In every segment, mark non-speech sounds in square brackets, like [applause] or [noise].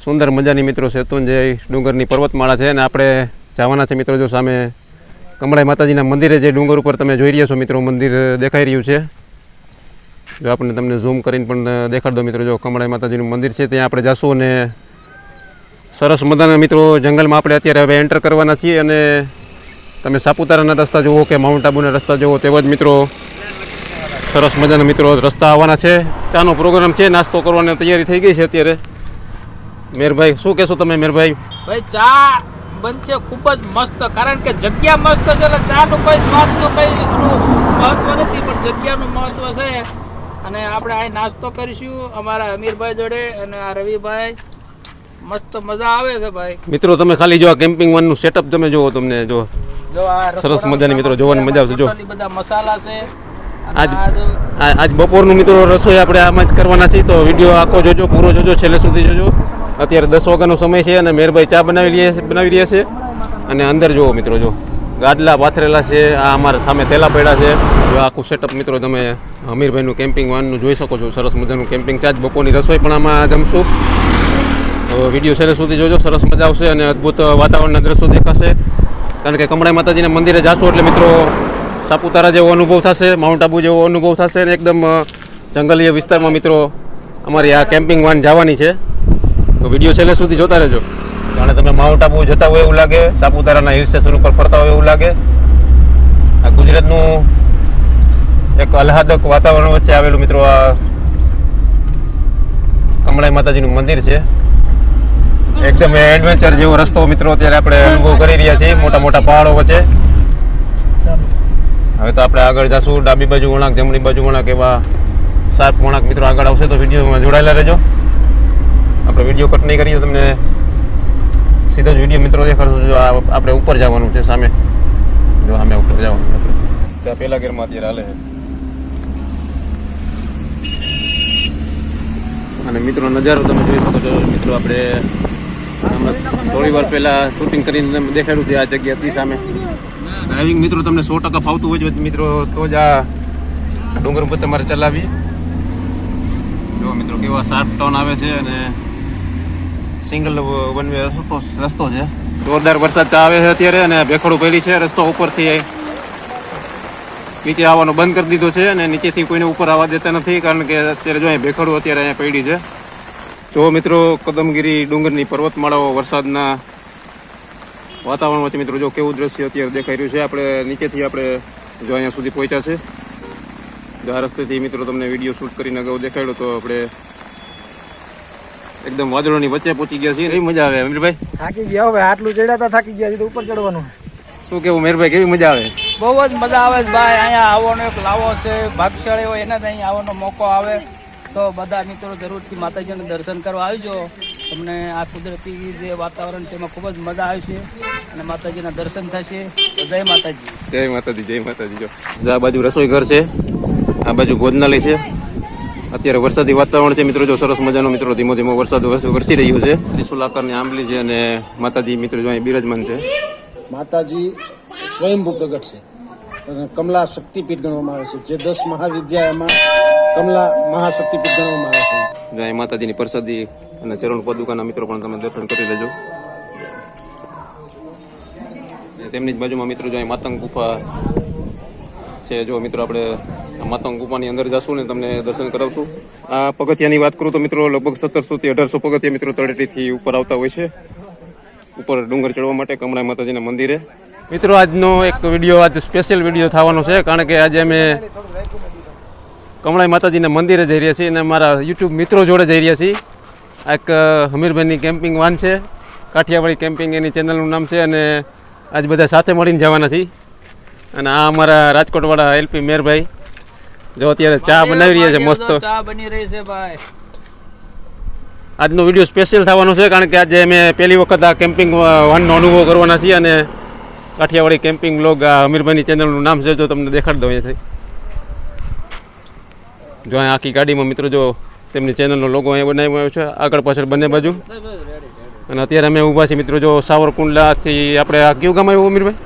સુંદર મજાની મિત્રો શેતુંજય ડુંગરની પર્વતમાળા છે અને આપણે જવાના છે મિત્રો જો સામે કમળાઈ માતાજીના મંદિરે જે ડુંગર ઉપર તમે જોઈ રહ્યા છો મિત્રો, મંદિર દેખાઈ રહ્યું છે. જો આપણે તમને ઝૂમ કરીને પણ દેખાડ દો મિત્રો, જો કમળાઈ માતાજીનું મંદિર છે, ત્યાં આપણે જાશું અને સરસ મજાના મિત્રો જંગલમાં આપણે અત્યારે હવે એન્ટર કરવાના છીએ અને તમે સાપુતારાના રસ્તા જુઓ કે માઉન્ટ આબુના રસ્તા જુઓ તેવા જ મિત્રો સરસ મજાના મિત્રો રસ્તા આવવાના છે. ચાનો પ્રોગ્રામ છે, નાસ્તો કરવાની તૈયારી થઈ ગઈ છે અત્યારે. મેરભાઈ શું કહેશો તમે મેરભાઈ? ભાઈ ચા બનશે ખૂબ જ મસ્ત કારણ કે જગ્યા મસ્ત છે એટલે ચાનું કોઈ સ્વાદનું કઈ મહત્વ નથી પણ જગ્યાનું મહત્વ છે. અને આપણે અહીં નાસ્તો કરીશું અમારા અમીરભાઈ જોડે અને આ રવિભાઈ. મસ્ત મજા આવે છે ભાઈ. મિત્રો તમે ખાલી જો આ કેમ્પિંગ વનનું સેટઅપ તમે જુઓ તમને જો જો આ સરસ મજાની મિત્રો જોવાની મજા આવશે જો. બધા મસાલા છે. આજ આ આજ બપોરનું મિત્રો રસોઈ આપણે આમાં જ કરવાના છીએ તો વીડિયો આખો જોજો પૂરો જોજો છેલ્લે સુધી જોજો. અત્યારે દસ વાગ્યાનો સમય છે અને મેરભાઈ ચા બનાવી રહ્યા બનાવી રહ્યા છે. અને અંદર જુઓ મિત્રો જો ગાડલા પાથરેલા છે, આ અમારા સામે તેલા પડ્યા છે. જો આખું સેટઅપ મિત્રો તમે અમીરભાઈનું કેમ્પિંગ વાનનું જોઈ શકો છો. સરસ મજાનું કેમ્પિંગ ચાર્જ બપોરની રસોઈ પણ આમાં જમશું. વીડિયો છેલ્લે સુધી જોજો. સરસ મજા આવશે અને અદ્ભુત વાતાવરણના દ્રશ્યો દેખાશે. કારણ કે કમળાઈ માતાજીના મંદિરે જાશો એટલે મિત્રો સાપુતારા જેવો અનુભવ થશે, માઉન્ટ આબુ જેવો અનુભવ થશે અને એકદમ જંગલીય વિસ્તારમાં મિત્રો અમારી આ કેમ્પિંગ વાન જવાની છે. તો વીડિયો છેલ્લે સુધી જોતા રહેજો. જાણે તમે માઉન્ટ આબુ જતા હોય એવું લાગે, સાપુતારાના હિલ સ્ટેશન ઉપર ફરતા હોય એવું લાગે. આ ગુજરાતનું એક આહ્લાદક વાતાવરણ વચ્ચે આવેલું મિત્રો આ કમળાઈ માતાજીનું મંદિર છે. એકદમ એડવેન્ચર જેવો રસ્તો મિત્રો અત્યારે આપણે અનુભવ કરી રહ્યા છીએ, મોટા મોટા પહાડો વચ્ચે. હવે તો આપણે આગળ જશું, ડાબી બાજુ વળાંક, જમણી બાજુ વળાંક એવા શાર્પ વળાંક મિત્રો આગળ આવશે તો વિડીયોમાં જોડાયેલા રહેજો. આપણે વીડિયો કટ નહીં કરીએ તમને સીધો જ વીડિયો મિત્રો દેખાડશું જો આપણે ઉપર જવાનું છે સામે. જો સામે ઉપર જવાનું આપણે ત્યાં પહેલા ગેરમાં અત્યારે હાલે છે. અને મિત્રો નજારો તમે જોઈ શકો છો. મિત્રો આપણે હમણાં થોડી વાર પહેલા શૂટિંગ કરીને તમે દેખાડ્યું તે આ જગ્યા હતી સામે. ડ્રાઇવિંગ મિત્રો તમને સો ટકા ફાવતું હોય છે મિત્રો તો જ આ ડુંગર ઉપર તમારે ચલાવી જો મિત્રો કેવા શાર્પ ટર્ન આવે છે અને સિંગલ વન વે રસ્તો છે. જોરદાર વરસાદ આવે છે અત્યારે અને ભેખડું પહેલી છે, રસ્તો ઉપરથી નીચે આવવાનો બંધ કરી દીધો છે અને નીચેથી કોઈને ઉપર આવવા દેતા નથી કારણ કે અત્યારે જો અહીં ભેખડું અત્યારે અહીંયા પડી છે. જો મિત્રો કદમગીરી ડુંગરની પર્વતમાળાઓ વરસાદના વાતાવરણ વચ્ચે મિત્રો, જો કેવું દ્રશ્ય અત્યારે દેખાઈ રહ્યું છે, આપણે નીચેથી આપણે જો અહીંયા સુધી પહોંચ્યા છે. આ રસ્તેથી મિત્રો તમને વીડિયો શૂટ કરીને અગાઉ દેખાડ્યો તો આપણે એકદમ વાદળોની વચ્ચે પહોંચી ગયા છીએ. કેવી મજા આવે અમીરભાઈ? થાકી ગયા હવે આટલું ચડ્યા તા થાકી ગયા છે તો ઉપર ચડવાનું. શું કેવું મેરભાઈ કેવી મજા આવે? બહુ જ મજા આવે છે ભાઈ અહીંયા આવવાનો એક લાવો છે ભાગશાળી હોય એના જ અહીંયા આવવાનો મોકો આવે. તો બધા મિત્રો જરૂરથી માતાજીને દર્શન કરવા આવજો. તમને આ કુદરતી જે વાતાવરણ છે એમાં ખૂબ જ મજા આવશે અને માતાજીના દર્શન થશે. તો જય માતાજી. જય માતાજી જય માતાજી જો. જો આ બાજુ રસોઈ ઘર છે આ બાજુ ભોજનાલય છે. અત્યારે વરસાદી વાતાવરણ છે. મિત્રો જો સરસ મજાનો મિત્રો ધીમો ધીમો વરસાદ વરસ- રહ્યો છે. ત્રિશુલ આકારની આંબલી છે અને માતાજી મિત્રો જો અહીં બિરાજમાન છે. માતાજી સ્વયંભૂ પ્રગટ છે કમલા શક્તિપીઠ ગણવામાં આવે છે. જે દસ મહાવિદ્યાલયમાં કમલા મહાશક્તિપીઠ ગણવામાં આવે છે. જો અહીં માતાજીની પ્રસાદી અને ચરણ પદુકાના મિત્રો પણ તમે દર્શન કરી લેજો. તેમની જ બાજુમાં મિત્રો જો અહીં માતંગ ગુફા છે. જો મિત્રો આપણે માતંગ ગુફાની અંદર જશું ને તમને દર્શન કરાવશું. આ પગથિયાની વાત કરું તો મિત્રો લગભગ સત્તરસો થી અઢારસો પગથિયા મિત્રો તળેટીથી ઉપર આવતા હોય છે. ઉપર ડુંગર ચડવા માટે કમળા માતાજીના મંદિરે. મિત્રો, આજનો એક વીડિયો, આજ સ્પેશિયલ વીડિયો થવાનો છે, કારણ કે આજે અમે કમળાઈ માતાજીના મંદિરે જઈ રહ્યા છીએ અને મારા યુટ્યુબ મિત્રો જોડે જઈ રહ્યા છીએ. આ એક હમીરભાઈની કેમ્પિંગ વાન છે, કાઠિયાવાડી કેમ્પિંગ એની ચેનલનું નામ છે અને આજ બધા સાથે મળીને જવાના છીએ. અને આ અમારા રાજકોટવાળા એલપી મેરભાઈ જો અત્યારે ચા બનાવી રહ્યા છે મસ્ત. ચા બની રહી છે ભાઈ. આજનો વીડિયો સ્પેશિયલ થવાનો છે કારણ કે આજે અમે પહેલી વખત આ કેમ્પિંગ વાનનો અનુભવ કરવાના છીએ અને કાઠિયાવાડી કેમ્પિંગ લોગ આ અમીરભાઈની ચેનલનું નામ છે જો તમને દેખાડી દઉં અહીંયાથી. જો અહીં આખી ગાડીમાં મિત્રો જો તેમની ચેનલનો લોગો અહીંયા બનાવ્યો આવ્યો છે આગળ પાછળ બંને બાજુ. અને અત્યારે અમે ઊભા છીએ મિત્રો જો સાવરકુંડલાથી આપણે આ કયું ગામ આવ્યું અમીરભાઈ?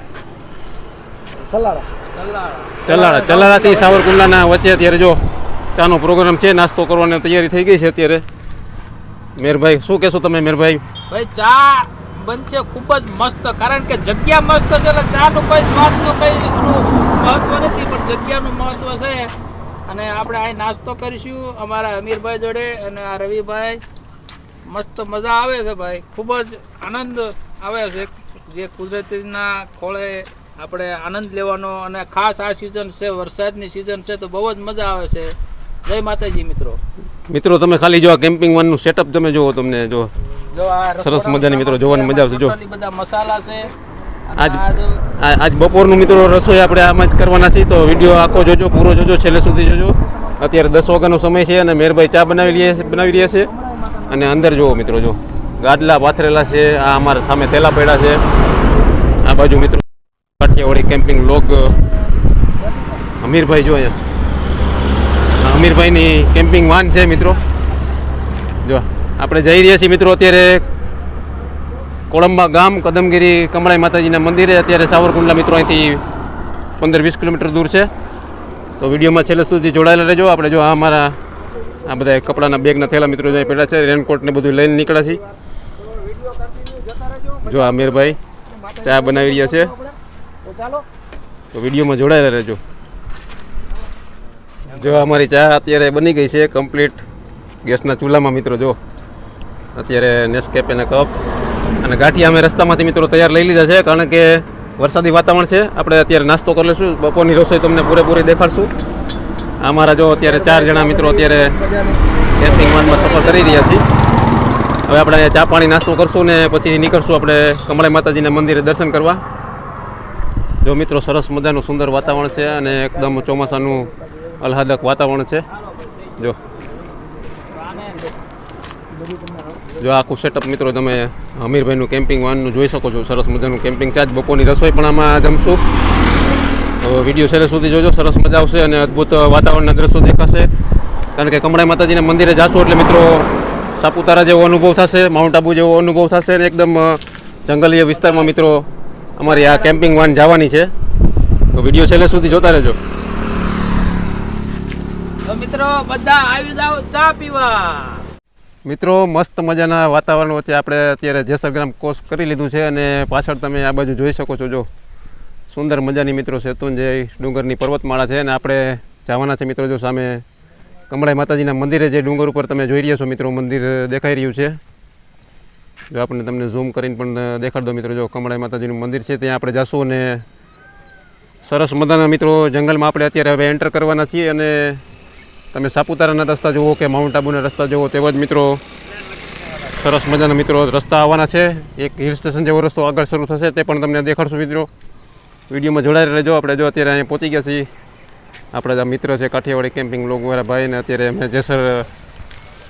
સલાડા. ચલાળા. ચલાળાથી સાવરકુંડલાના વચ્ચે અત્યારે જો ચાનો પ્રોગ્રામ છે, નાસ્તો કરવાની તૈયારી થઈ ગઈ છે અત્યારે. મેરભાઈ, શું કહેશો તમે મેરભાઈ? ભાઈ, ચા બનશે ખૂબ જ મસ્ત, કારણ કે જગ્યા મસ્ત છે એટલે ચાનું કોઈ સ્વાદનું કંઈ મહત્વ નથી, પણ જગ્યાનું મહત્વ છે. અને આપણે અહીં નાસ્તો કરીશું અમારા અમીરભાઈ જોડે અને આ રવિભાઈ. મસ્ત મજા આવે છે ભાઈ, ખૂબ જ આનંદ આવે છે જે કુદરતીના ખોળે આપણે આનંદ લેવાનો અને ખાસ આ સિઝન છે વરસાદની સિઝન છે તો બહુ જ મજા આવે છે. જય માતાજી મિત્રો. મિત્રો તમે ખાલી જો આ કેમ્પિંગ વાનનું સેટઅપ તમે જુઓ તમને જો જો આ સરસ મજાની મિત્રો જોવાની મજા આવશે, જો. બધા મસાલા છે. આજ- આજ બપોરનું મિત્રો રસોઈ આપણે આમાં જ કરવાના છીએ તો વીડિયો આખો જોજો પૂરો જોજો છેલ્લે સુધી જોજો. અત્યારે દસ વાગ્યાનો સમય છે અને મેરભાઈ ચા બનાવી રહ્યા છે બનાવી રહ્યા છે. અને અંદર જુઓ મિત્રો જો. ગાડલા પાથરેલા છે આ અમારા સામે તેલા પડ્યા છે. આ બાજુ મિત્રો કાઠિયાવાડી કેમ્પિંગ લોગ અમીરભાઈ જો અહીંયા અમીરભાઈની કેમ્પિંગ વાન છે મિત્રો. જો, આપણે જઈ રહ્યા છીએ મિત્રો અત્યારે કોળંબા ગામ, કદમગીરી કમળાઈ માતાજીના મંદિરે. અત્યારે સાવરકુંડલા મિત્રો અહીંથી પંદર વીસ કિલોમીટર દૂર છે. તો વિડીયોમાં છેલ્લે સુધી જોડાયેલા રહેજો. આપણે જો આ અમારા આ બધા કપડાના બેગના થેલા મિત્રો જો પહેલાં છે રેનકોટ ને બધું લઈને નીકળ્યા છીએ. જો આ ચા બનાવી રહ્યા છે. તો વિડીયોમાં જોડાયેલા રહેજો. જો અમારી ચા અત્યારે બની ગઈ છે કમ્પ્લીટ. ગેસના ચૂલામાં મિત્રો જો. અત્યારે નેસ્કેપેના કપ અને ગાંઠિયા અમે રસ્તામાંથી મિત્રો તૈયાર લઈ લીધા છે કારણ કે વરસાદી વાતાવરણ છે. આપણે અત્યારે નાસ્તો કરી લઈશું. બપોરની રસોઈ તમને પૂરેપૂરી દેખાડશું. અમારા જો અત્યારે ચાર જણા મિત્રો અત્યારે કેમ્પિંગ વાનમાં સફર કરી રહ્યા છીએ. હવે આપણે ચા પાણી નાસ્તો કરશું ને પછી નીકળશું આપણે કમળાઈ માતાજીના મંદિરે દર્શન કરવા. જો મિત્રો, સરસ મજાનું સુંદર વાતાવરણ છે અને એકદમ ચોમાસાનું આહલાદક વાતાવરણ છે. જો. જો આખું સેટઅપ મિત્રો તમે અમીરભાઈનું કેમ્પિંગ વાનનું જોઈ શકો છો. સરસ મજાનું કેમ્પિંગ આજ બપોરની રસોઈ પણ આમાં જમશું. તો વીડિયો છેલ્લે સુધી જોજો. સરસ મજા આવશે અને અદ્ભુત વાતાવરણના દ્રશ્યો દેખાશે. કારણ કે કમળાઈ માતાજીના મંદિરે જાશો એટલે મિત્રો, સાપુતારા જેવો અનુભવ થશે, માઉન્ટ આબુ જેવો અનુભવ થશે અને એકદમ જંગલીય વિસ્તારમાં મિત્રો અમારી આ કેમ્પિંગ વાન જવાની છે. તો વીડિયો છેલ્લે સુધી જોતા રહેજો. તો મિત્રો બધા આવી જાઓ ચા પીવા. મિત્રો મસ્ત મજાના વાતાવરણ વચ્ચે આપણે અત્યારે જેસરગ્રામ કોર્સ કરી લીધું છે અને પાછળ તમે આ બાજુ જોઈ શકો છો જો. સુંદર મજાની મિત્રો શેતુંજય ડુંગરની પર્વતમાળા છે અને આપણે જવાના છે મિત્રો જો સામે કમળાઈ માતાજીના મંદિરે જે ડુંગર ઉપર તમે જોઈ રહ્યા છો મિત્રો મંદિર દેખાઈ રહ્યું છે. જો આપણે તમને ઝૂમ કરીને પણ દેખાડ દો મિત્રો, જો કમળાઈ માતાજીનું મંદિર છે, ત્યાં આપણે જાશું અને સરસ મજાના મિત્રો, જંગલમાં આપણે અત્યારે હવે એન્ટર કરવાના છીએ અને તમે સાપુતારાના રસ્તા જુઓ કે માઉન્ટ આબુના રસ્તા જુઓ તેવા જ મિત્રો, સરસ મજાના મિત્રો રસ્તા આવવાના છે. એક હિલ સ્ટેશન જેવો રસ્તો આગળ શરૂ થશે તે પણ તમને દેખાડશું મિત્રો. વિડીયોમાં જોડાઈ રહેજો. આપણે જો અત્યારે અહીંયા પહોંચી ગયા છીએ. આપણા જે મિત્ર છે કાઠિયાવાડી કેમ્પિંગ લોગવાળા ભાઈને અત્યારે અમે જેસર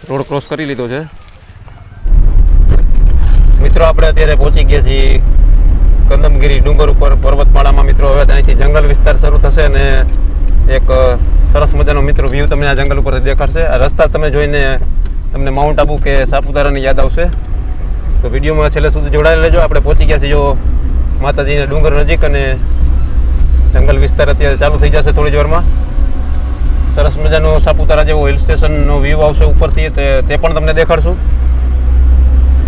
રોડ ક્રોસ કરી લીધો છે. મિત્રો, આપણે અત્યારે પહોંચી ગયા છીએ કદમગીરી ડુંગર ઉપર પર્વતમાળામાં. મિત્રો, હવે ત્યાંથી જંગલ વિસ્તાર શરૂ થશે અને એક સરસ મજાનો મિત્રો વ્યૂ તમને આ જંગલ ઉપરથી દેખાડશે. આ રસ્તા તમે જોઈને તમને માઉન્ટ આબુ કે સાપુતારાની યાદ આવશે. તો વિડીયોમાં છેલ્લે સુધી જોડાયેલા રહેજો. આપણે પહોંચી ગયા છીએ જો માતાજીના ડુંગર નજીક અને જંગલ વિસ્તાર અત્યારે ચાલુ થઈ જશે થોડી વારમાં. સરસ મજાનો સાપુતારા જેવો હિલ સ્ટેશનનો વ્યૂ આવશે ઉપરથી તે પણ તમને દેખાડશું.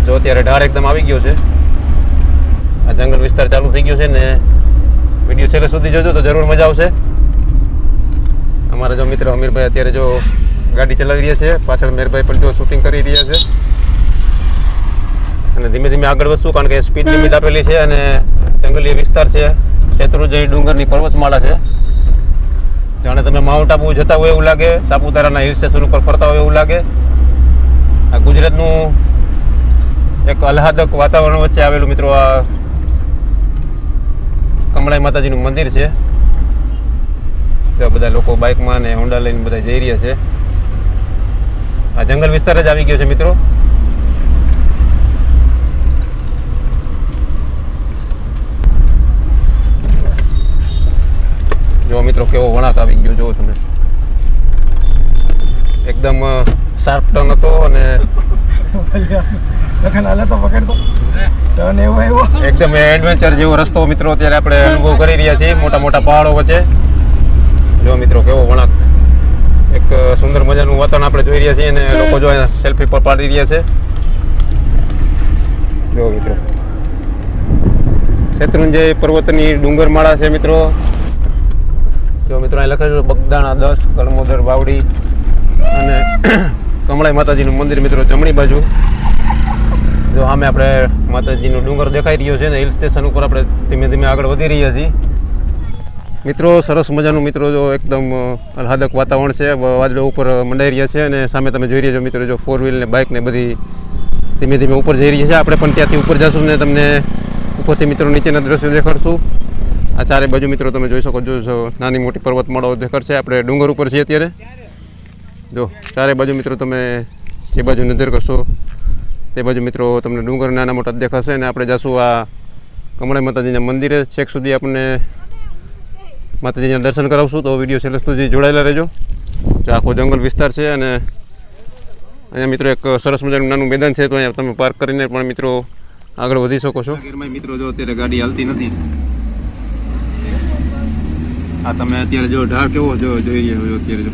જો અત્યારે ઢાળ એકદમ આવી ગયો છે. આ જંગલ વિસ્તાર ચાલુ થઈ ગયો છે ને વીડિયો છેલ્લે સુધી જોજો તો જરૂર મજા આવશે. અમારા જો મિત્ર અમીરભાઈ અત્યારે જો ગાડી ચલાવી રહ્યા છે. પાછળ મેરભાઈ પણ જો શૂટિંગ કરી રહ્યા છે. અને ધીમે ધીમે આગળ વધશું કારણ કે સ્પીડ લિમિટ આપેલી છે અને જંગલીય વિસ્તાર છે. શેત્રુંજય ડુંગરની પર્વતમાળા છે. જાણે તમે માઉન્ટ આબુ જતા હોય એવું લાગે. સાપુતારાના હિલ સ્ટેશન ઉપર ફરતા હોય એવું લાગે. આ ગુજરાતનું એક આહલાદક વાતાવરણ વચ્ચે આવેલું મિત્રો આ કમળાઈ માતાજીનું મંદિર છે. બધા લોકો બાઇકમાં ને હોન્ડા લઈને બધા જઈ રહ્યા છે. આ જંગલ વિસ્તાર જ આવી ગયો છે મિત્રો. જો મિત્રો કેવો વળાંક આવી ગયો જોવો તમે. એકદમ શાર્પ ટર્ન હતો અને લખન હાલે તો પકડતો ટર્ન એકદમ એડવેન્ચર જેવો રસ્તો મિત્રો અત્યારે આપણે અનુભવ કરી રહ્યા છીએ. મોટા મોટા પહાડો વચ્ચે. જો મિત્રો કેવો વળાંક એક સુંદર મજાનું વાતાવરણ આપણે જોઈ રહ્યા છીએ અને લોકો જો સેલ્ફી પર પાડી રહ્યા છે. જો મિત્રો. શેત્રુંજય પર્વતની ડુંગરમાળા છે મિત્રો. જો મિત્રો અહીં લખેલું બગદાણા દસ, કળમોદર બાવડી અને [clears throat] કમળાઈ માતાજીનું મંદિર મિત્રો જમણી બાજુ. જો આમે આપણે માતાજીનું ડુંગર દેખાઈ રહ્યો છે ને હિલ સ્ટેશન ઉપર આપણે ધીમે ધીમે આગળ વધી રહ્યા છીએ. મિત્રો, સરસ મજાનું મિત્રો જો એકદમ આહલાદક વાતાવરણ છે. વાદળો ઉપર મંડાઈ રહ્યા છે અને સામે તમે જોઈ રહ્યા છો મિત્રો, જો ફોર વ્હીલ ને બાઇક ને બધી ધીમે ધીમે ઉપર જઈ રહી છે. આપણે પણ ત્યાંથી ઉપર જશું ને તમને ઉપરથી મિત્રો નીચેના દ્રશ્યો દેખાડશું. આ ચારે બાજુ મિત્રો તમે જોઈ શકો છો નાની મોટી પર્વતમાળાઓ દેખાડશે. આપણે ડુંગર ઉપર છીએ અત્યારે. જો ચારે બાજુ મિત્રો તમે જે બાજુ નજર કરશો તે બાજુ મિત્રો તમને ડુંગર નાના મોટા દેખાશે અને આપણે જશું આ કમળાઈ માતાજીના મંદિરે. છેક સુધી આપણને માતાજીના દર્શન કરાવશું. તો વીડિયો છેલ્લે સુધી જોડાયેલા રહેજો. જો આખો જંગલ વિસ્તાર છે અને અહીંયા મિત્રો એક સરસ મજાનું નાનું મેદાન છે. તો અહીંયા તમે પાર્ક કરીને પણ મિત્રો આગળ વધી શકો છો. મિત્રો જો અત્યારે ગાડી હાલતી નથી. આ તમે અત્યારે જો ઢાળ કેવો જો જોઈ રહ્યો અત્યારે જો.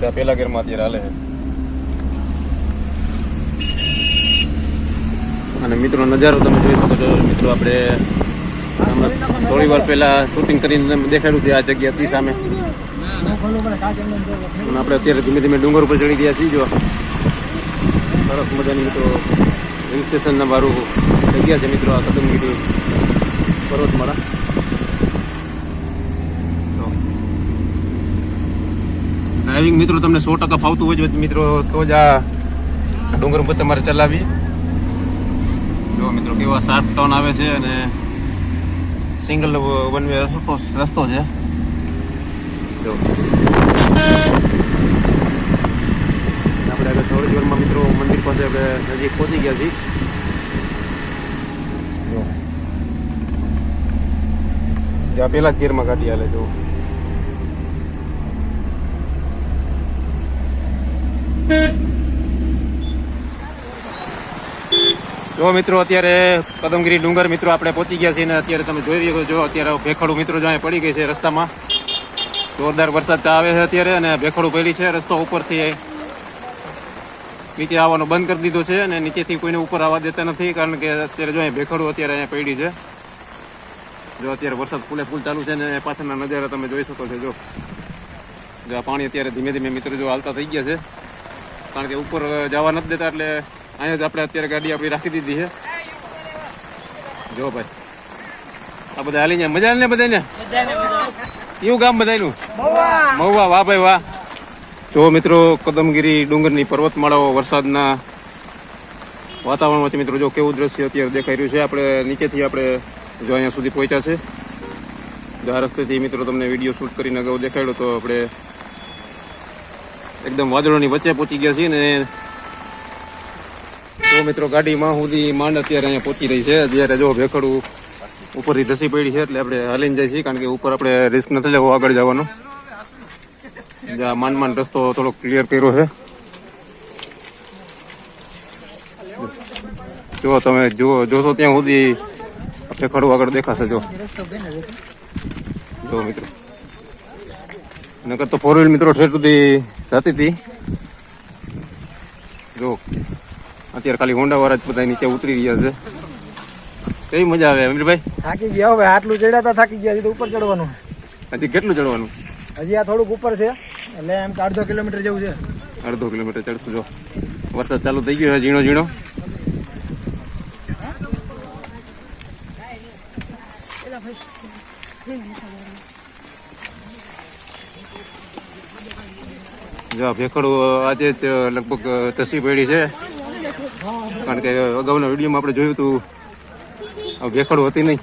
ત્યાં પહેલા ગેરમાં અત્યારે હાલે છે. અને મિત્રો, નજારો તમે જોઈ શકો છો. મિત્રો, આપણે થોડી વાર પહેલા શૂટિંગ કરીને દેખાડ્યું કે આ જગ્યા હતી સામે. અને આપણે અત્યારે ધીમે ધીમે ડુંગર ઉપર ચડી ગયા છીએ, જો. સરસ મજાની મિત્રો હિલ સ્ટેશનના મારું જગ્યા છે મિત્રો આ કદમગીરી પર્વતમાળા. ડ્રાઇવિંગ મિત્રો, તમને સો ટકા ફાવતું હોય છે મિત્રો, તો જ આ ડુંગર ઉપર તમારે ચલાવી કેવા શાર્પ ટર્ન આવે છે અને સિંગલ વન વે રસ્તો રસ્તો છે. જો. આપણે આગળ થોડી જોરમાં મિત્રો મંદિર પાસે આપણે નજીક પહોંચી ગયા છીએ. જ્યાં પેલા જ ગેરમાં ગાડી હાલે જો. જો મિત્રો, અત્યારે કદમગીરી ડુંગર મિત્રો આપણે પહોંચી ગયા છીએ ને અત્યારે તમે જોઈ રહ્યો છો અત્યારે ભેખડું મિત્રો જો પડી ગઈ છે રસ્તામાં. જોરદાર વરસાદ આવે છે અત્યારે અને ભેખડું પહેલી છે, રસ્તો ઉપરથી નીચે આવવાનું બંધ કરી દીધું છે અને નીચેથી કોઈને ઉપર આવવા દેતા નથી, કારણ કે અત્યારે જો ભેખડું અત્યારે અહીંયા પડી છે. જો અત્યારે વરસાદ ફૂલે ફૂલ ચાલુ છે ને પાછળના નજારા તમે જોઈ શકો છો, જો. જો પાણી અત્યારે ધીમે ધીમે મિત્રો જો હાલતા થઈ ગયા છે, કારણ કે ઉપર જવા નથી દેતા એટલે અહીંયા આપણે અત્યારે ગાડી આપણી રાખી દીધી છે. જો ભાઈ. આ બધા હાલી ગયા મજા ને બધાને? કેવું ગામ બધાનું મહુવા. વાહ ભાઈ વાહ. જો મિત્રો, કદમગીરી ડુંગરની પર્વતમાળાઓ વરસાદના વાતાવરણ વચ્ચે મિત્રો, જો કેવું દ્રશ્ય અત્યારે દેખાઈ રહ્યું છે, આપણે નીચેથી આપણે જો અહીંયા સુધી પહોંચ્યા છે. જો આ રસ્તેથી મિત્રો તમને વીડિયો શૂટ કરીને અગાઉ દેખાડ્યો તો આપણે એકદમ વાદળોની વચ્ચે પહોંચી ગયા છીએ ને જો મિત્રો ગાડીમાં સુધી માંડ અત્યારે અહીંયા પહોંચી રહી છે. અત્યારે જો ભેખડું ઉપરથી ધસી પડી છે એટલે આપણે હાલીને જાય છીએ, કારણ કે ઉપર આપણે રિસ્ક નથી લેવો, આગળ જવાનો. જ્યાં માંડ માંડ રસ્તો થોડો ક્લિયર કર્યો છે. જો તમે જો, જોશો ત્યાં સુધી ભેખડું આગળ દેખાશે, જો. જો મિત્રો. નકર તો ફોર વ્હીલ મિત્રો ઠેર સુધી જતી હતી. જો. અત્યારે ખાલી હોન્ડા વાળા જ બધા નીચે ઉતરી રહ્યા છે. કઈ મજા આવે અમીરભાઈ? થાકી ગયા હવે આટલું ચડ્યા તા થાકી ગયા તો ઉપર ચડવાનું. હજી કેટલું ચડવાનું? હજી આ થોડુંક ઉપર છે એટલે એમ કે અડધો કિલોમીટર જેવું છે. અડધો કિલોમીટર ચડશું જો. વરસાદ ચાલુ થઈ ગયો છે ઝીણો ઝીણો. જો ભેખડું આજે જ લગભગ તસી પડી છે. કારણ કે અગાઉના વિડીયોમાં આપણે જોયું હતું ભેખડું હતી નહીં.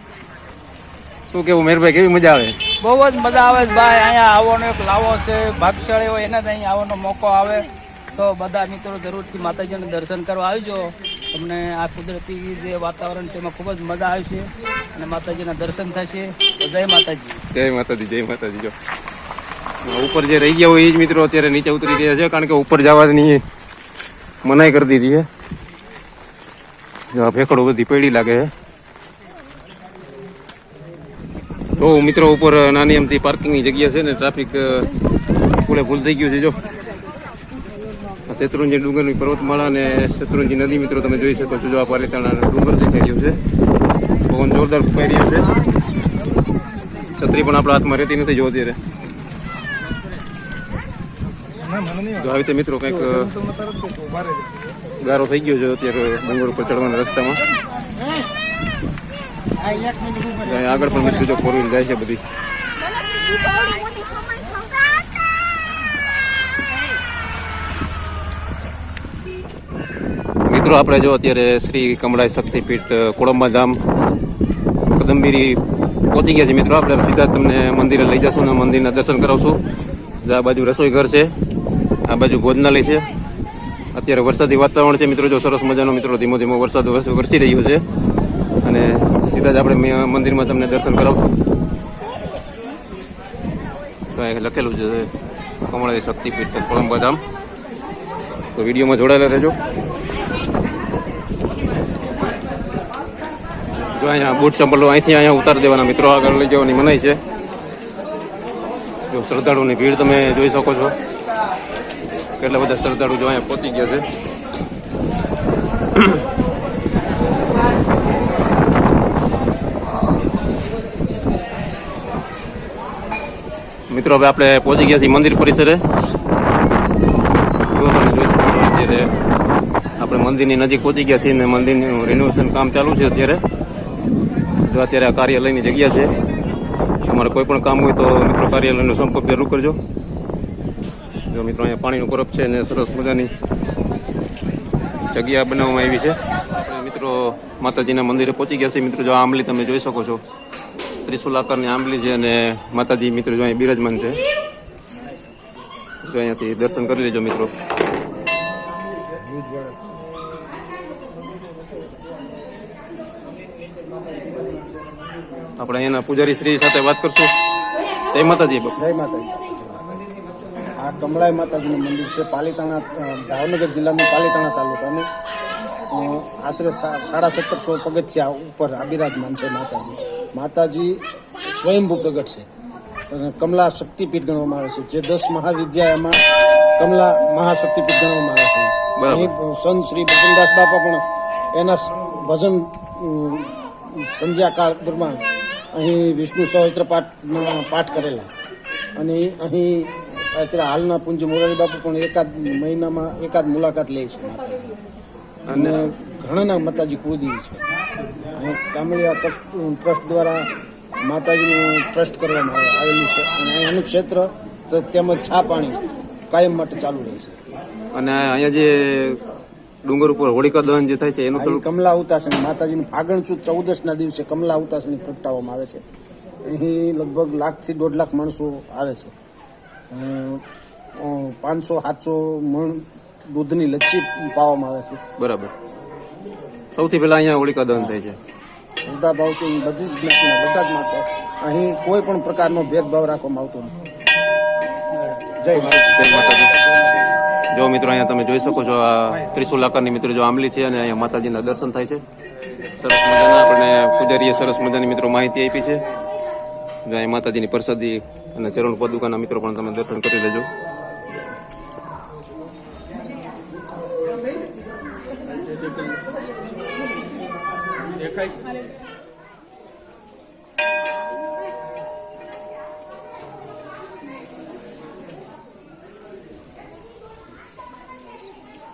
શું કેવું મેરભાઈ કેવી મજા આવે? બહુ જ મજા આવે છે ભાઈ અહીંયા આવવાનો એક લાવો છે ભાગશાળી હોય એને જ અહીંયા આવવાનો મોકો આવે. તો બધા મિત્રો જરૂરથી માતાજીને દર્શન કરવા આવજો. તમને આ કુદરતી જે વાતાવરણ છે એમાં ખૂબ જ મજા આવશે. અને માતાજીના દર્શન થશે. જય માતાજી. જય માતાજી જય માતાજી જો. ઉપર જે રહી ગયા હોય એ જ મિત્રો અત્યારે નીચે ઉતરી ગયા છે કારણ કે ઉપર જવાની મનાઈ કરી દીધી છે. ફેકડો બધી પડી લાગે તો મિત્રો ઉપર નાની અમથી પાર્કિંગની જગ્યા છે ને ટ્રાફિક ફૂલે ફૂલ થઈ ગયું છે, જો. શેત્રુંજી ડુંગરની પર્વતમાળા અને શેત્રુંજી નદી મિત્રો તમે જોઈ શકો છો, જો આ પાલિતાણા ડુંગર દેખાઈ રહ્યું છે. પવન જોરદાર ફૂંકાઈ રહ્યો છે. છત્રી પણ આપણા હાથમાં રહેતી નથી જો અત્યારે. આવી રીતે મિત્રો કંઈક ગારો થઈ ગયો છે અત્યારે ડુંગર ઉપર ચડવાના રસ્તામાં. આગળ પણ મિત્રો ફોર વ્હીલ જાય છે બધી. મિત્રો, આપણે જો અત્યારે શ્રી કમળાઈ શક્તિપીઠ કોળંબા ધામ, કદંબીરી પહોંચી ગયા છે. મિત્રો, આપણે સીધા તમને મંદિરે લઈ જશું અને મંદિરના દર્શન કરાવશું. આ બાજુ રસોઈ ઘર છે, આ બાજુ ભોજનાલય છે. અત્યારે વરસાદી વાતાવરણ છે. મિત્રો જો સરસ મજાનો મિત્રો ધીમો ધીમો વરસાદ વરસ- રહ્યો છે. અને સીધા જ આપણે મંદિરમાં તમને દર્શન કરાવશું. તો અહીં લખેલું છે, કમળાઈ શક્તિપીઠ કોળંબા ધામ તો વિડીયોમાં જોડાયેલા રહેજો. જો અહીંયા બૂટ ચંપલો અહીંથી અહીંયા ઉતારી દેવાના મિત્રો આગળ લઈ જવાની મનાઈ છે. જો શ્રદ્ધાળુની ભીડ તમે જોઈ શકો છો. કેટલા બધા શ્રદ્ધાળુ જો અહીંયા પહોંચી ગયા છે. મિત્રો, હવે આપણે પહોંચી ગયા છીએ મંદિર પરિસરે. જો તમે જોઈ શકો અત્યારે આપણે મંદિરની નજીક પહોંચી ગયા છીએ અને મંદિરનું રિનોવેશન કામ ચાલુ છે અત્યારે. જો અત્યારે આ કાર્યાલયની જગ્યા છે. તમારે કોઈ પણ કામ હોય તો મિત્રો કાર્યાલયનો સંપર્ક જરૂર કરજો. જો મિત્રો, અહીંયા પાણીનું કરપ છે અને સરસ મજાની જગ્યા બનાવવામાં આવી છે. આપણે મિત્રો, માતાજીના મંદિરે પહોંચી ગયા છે. મિત્રો, જો આંબલી તમે જોઈ શકો છો. ત્રિશુલ આકારની આંબલી છે અને માતાજી, મિત્રો, જો અહીંયા બિરાજમાન છે. જો અહીંયાથી દર્શન કરી લેજો, મિત્રો. આપણે અહીંયાના પૂજારી શ્રી સાથે વાત કરશું. જય માતાજી. જય માતાજી. કમળાઈ માતાજીનું મંદિર છે પાલીતાણા ભાવનગર જિલ્લાનું પાલીતાણા તાલુકાનું. આશરે સા- સાડા સત્તરસો પગથિયા ઉપર બિરાજમાન છે માતાજી. માતાજી સ્વયંભૂ પ્રગટ છે. અને કમલા શક્તિપીઠ ગણવામાં આવે છે. જે દસ મહાવિદ્યાલયમાં કમલા મહાશક્તિપીઠ ગણવામાં આવે છે. અહીં સંત શ્રી ભજનદાસ બાપા પણ એના ભજન સંધ્યાકાળ દરમિયાન અહીં વિષ્ણુ સહસ્ત્ર પાઠ પાઠ કરેલા. અને અહીં અત્યારે હાલના પૂંજ મોરારી બાપુ પણ એકાદ મહિનામાં એકાદ મુલાકાત લે છે માતાજી. અને ઘણાના માતાજી કુળદેવી છે. કામળિયા ટ્રસ્ટ દ્વારા માતાજીનું ટ્રસ્ટ કરવામાં આવે- આવેલું છે. અને અહીંયાનું ક્ષેત્ર તો તેમજ છા પાણી કાયમ માટે ચાલુ રહે છે. અને અહીંયા જે ડુંગર ઉપર હોળિકા દહન જે થાય છે એનું થોડું કમલા ઉતાસણી માતાજીની ફાગણ ચૂત ચૌદસના દિવસે કમલા ઉતાસણી પ્રગટાવવામાં આવે છે. અહીં લગભગ લાખથી દોઢ લાખ માણસો આવે છે. પાંચસો સાતસો મણ દૂધની લચ્છી પાવામાં આવે છે. બરાબર. સૌથી પહેલા અહીંયા હોળિકા દહન થાય છે. બધા ભાવથી તો બધી જ જ્ઞાતિના બધા જ માણસો. અહીં કોઈ પણ પ્રકારનો ભેદભાવ રાખવામાં આવતો નથી. જય માતા જય માતાજી. જો મિત્રો અહીંયા તમે જોઈ શકો છો આ ત્રિશુલ આકારની મિત્રો જો આંબલી છે અને અહીંયા માતાજીના દર્શન થાય છે. સરસ મજાના આપણને પૂજારીએ સરસ મજાની મિત્રો માહિતી આપી છે. જો અહીં માતાજીની પ્રસાદી અને ચરણ પદુકાના મિત્રો પણ તમે દર્શન કરી લેજો.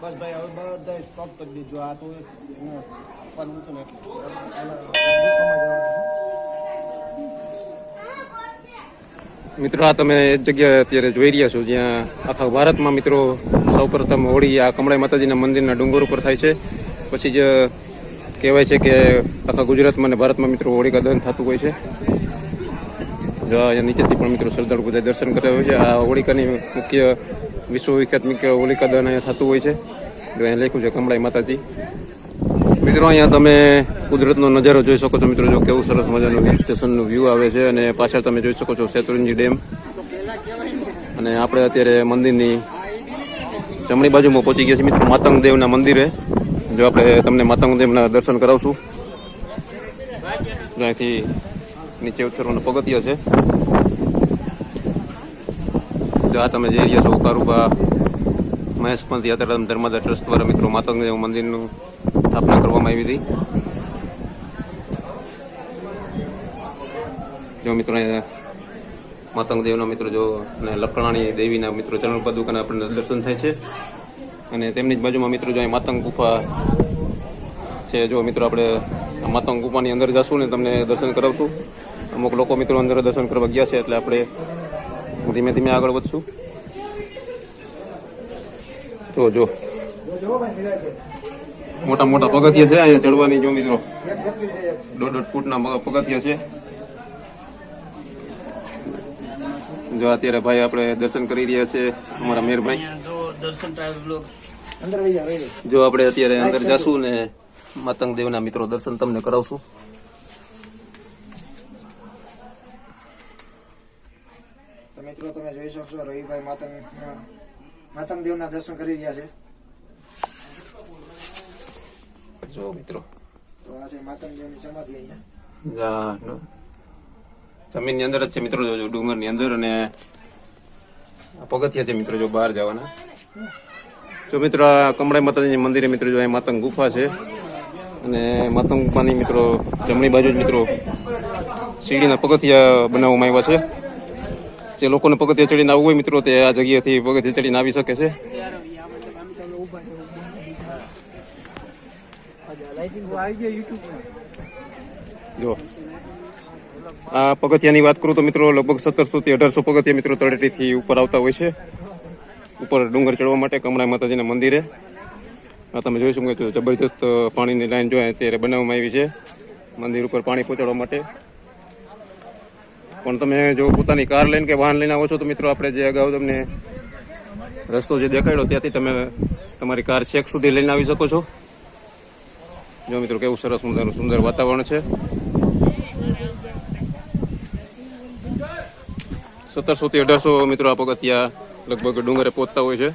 બસ ભાઈ, હવે બધા સ્ટોપ કરી દીધો. આ તો આપવાનું હતું ને મિત્રો, આ તમે એક જગ્યાએ અત્યારે જોઈ રહ્યા છો જ્યાં આખા ભારતમાં મિત્રો સૌપ્રથમ હોળી આ કમળાઈ માતાજીના મંદિરના ડુંગર ઉપર થાય છે. પછી જ કહેવાય છે કે આખા ગુજરાતમાં અને ભારતમાં મિત્રો હોળિકા દહન થતું હોય છે. જો અહીંયા નીચેથી પણ મિત્રો શ્રદ્ધાળુ બધા દર્શન કરતા હોય છે. આ હોળિકાની મુખ્ય વિશ્વ વિખ્યાત મુખ્ય હોલિકા દહન અહીંયા થતું હોય છે. જો અહીંયા લખ્યું છે કમળાઈ માતાજી. મિત્રો, અહીંયા તમે કુદરતનો નજારો જોઈ શકો છો. મિત્રો, જો કેવું સરસ મજાનું હિલ સ્ટેશનનું વ્યૂ આવે છે અને પાછળ તમે જોઈ શકો છો શેત્રુંજી ડેમ. અને આપણે અત્યારે મંદિરની જમણી બાજુમાં પહોંચી ગયા છીએ. મિત્રો માતંગ દેવના મંદિરે. જો આપણે તમને માતંગદેવના દર્શન કરાવશું. ત્યાંથી નીચે ઉતરવાના પગથિયા છે. જો આ તમે જઈ રહ્યા છો, કારુબા મહેશપંથ યાત્રા ધર્માદા ટ્રસ્ટ દ્વારા. મિત્રો, માતંગદેવ મંદિરનું સ્થાપના કરવામાં આવી હતી. જો મિત્રો માતંગ દેવના મિત્રો જો અને લખણાણી દેવીના મિત્રો ચરણ પદુકાના આપણને દર્શન થાય છે. અને તેમની જ બાજુમાં મિત્રો જો અહીં માતંગ ગુફા છે, જો મિત્રો આપણે માતંગ ગુફાની અંદર જશું ને તમને દર્શન કરાવશું. અમુક લોકો મિત્રો અંદર દર્શન કરવા ગયા છે એટલે આપણે ધીમે ધીમે આગળ વધશું. તો જો. મોટા મોટા પગથિયા છે, અહીંયા ચડવાની જો મિત્રો. દોઢ દોઢ ફૂટના પગથિયા છે. જો અત્યારે ભાઈ આપણે દર્શન કરી રહ્યા છે, અમારા મેરભાઈ. જો આપણે અત્યારે અંદર જશું ને માતંગ દેવના મિત્રો દર્શન તમને કરાવશું. મિત્રો, તમે જોઈ શકશો, રવિભાઈ માતંગ માતંગ દેવના દર્શન કરી રહ્યા છે. જો મિત્રો. તો આ છે માતંગ દેવની સમાધિ અહીંયા. જમીનની અંદર જ છે મિત્રો જો ડુંગરની અંદર અને આ પગથિયા છે મિત્રો જો બહાર જવાના. જો મિત્રો આ કમળાઈ માતાજીની મંદિરે મિત્રો જો અહીં માતંગ ગુફા છે. અને માતંગ ગુફાની મિત્રો જમણી બાજુ જ મિત્રો સીડીના પગથિયા બનાવવામાં આવ્યા છે. જે લોકોને પગથિયા ચડીને આવવું હોય મિત્રો તે આ જગ્યાએથી પગથિયા ચડીને આવી શકે છે. જો આ પગથિયાની વાત કરું તો મિત્રો, લગભગ સત્તરસો થી અઢારસો પગથિયા મિત્રો તળેટીથી ઉપર આવતા હોય છે. ઉપર ડુંગર ચડવા માટે કમળા માતાજીના મંદિરે. આ તમે જોઈ શકો છો, જબરજસ્ત પાણીની લાઈન જોઈએ અત્યારે બનાવવામાં આવી છે, મંદિર ઉપર પાણી પહોંચાડવા માટે. પણ તમે જો પોતાની કાર લઈને કે વાહન લઈને આવો છો તો મિત્રો, આપણે જે અગાઉ તમને રસ્તો જે દેખાડ્યો, ત્યાંથી તમે તમારી કાર છેક સુધી લઈને આવી શકો છો. જો મિત્રો કેવું સરસ મજાનું સુંદર વાતાવરણ છે. સત્તરસો થી અઢારસો મિત્રો આ પગથિયા લગભગ ડુંગરે પહોંચતા હોય છે.